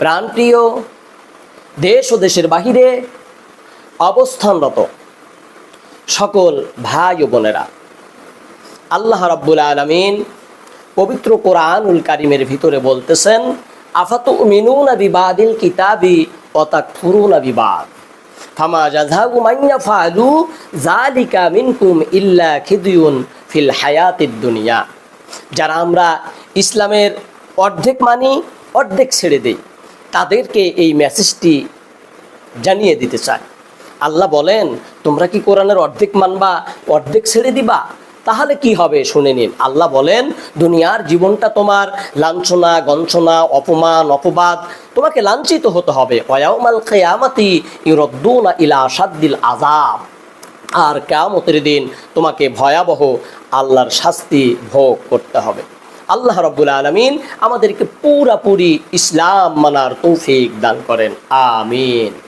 প্রাণপ্রিয় দেশ ও দেশের বাহিরে অবস্থানরত সকল ভাই ও বোনেরা, আল্লাহ রাব্বুল আলমিন পবিত্র কোরআনুল কারিমের ভিতরে বলতেছেন আফাতু মিনুনা বিবাদিল কিতাবি অতাক ফুরুনা বিবাদ। ফামা জাযাউ মাইয়া ফালু জালিকা মিনকুম ইল্লা খিদিউন ফিল হায়াতিদ দুনিয়া। যারা আমরা ইসলামের অর্ধেক মানি, অর্ধেক ছেড়ে দেই। তাদেরকে এই মেসেজটি জানিয়ে দিতে চায়। আল্লাহ বলেন, তোমরা কি কোরআনের অর্ধেক মানবা, অর্ধেক ছেড়ে দিবা? তাহলে কি হবে শুনে নিন। আল্লাহ বলেন, দুনিয়ার জীবনটা তোমার লাঞ্ছনা, গঞ্ছনা, অপমান, অপবাদ, তোমাকে লাঞ্ছিত হতে হবে। ওয়াউমাল খেয়ামাতি ইউরদ্দুনা ইলা সাদ্দিল আজাব আর কেয়ামতের দিন তোমাকে ভয়াবহ আল্লাহর শাস্তি ভোগ করতে হবে। আল্লাহ রব্বুল আলমিন আমাদেরকে পুরাপুরি ইসলাম মানার তৌফিক দান করেন। আমিন।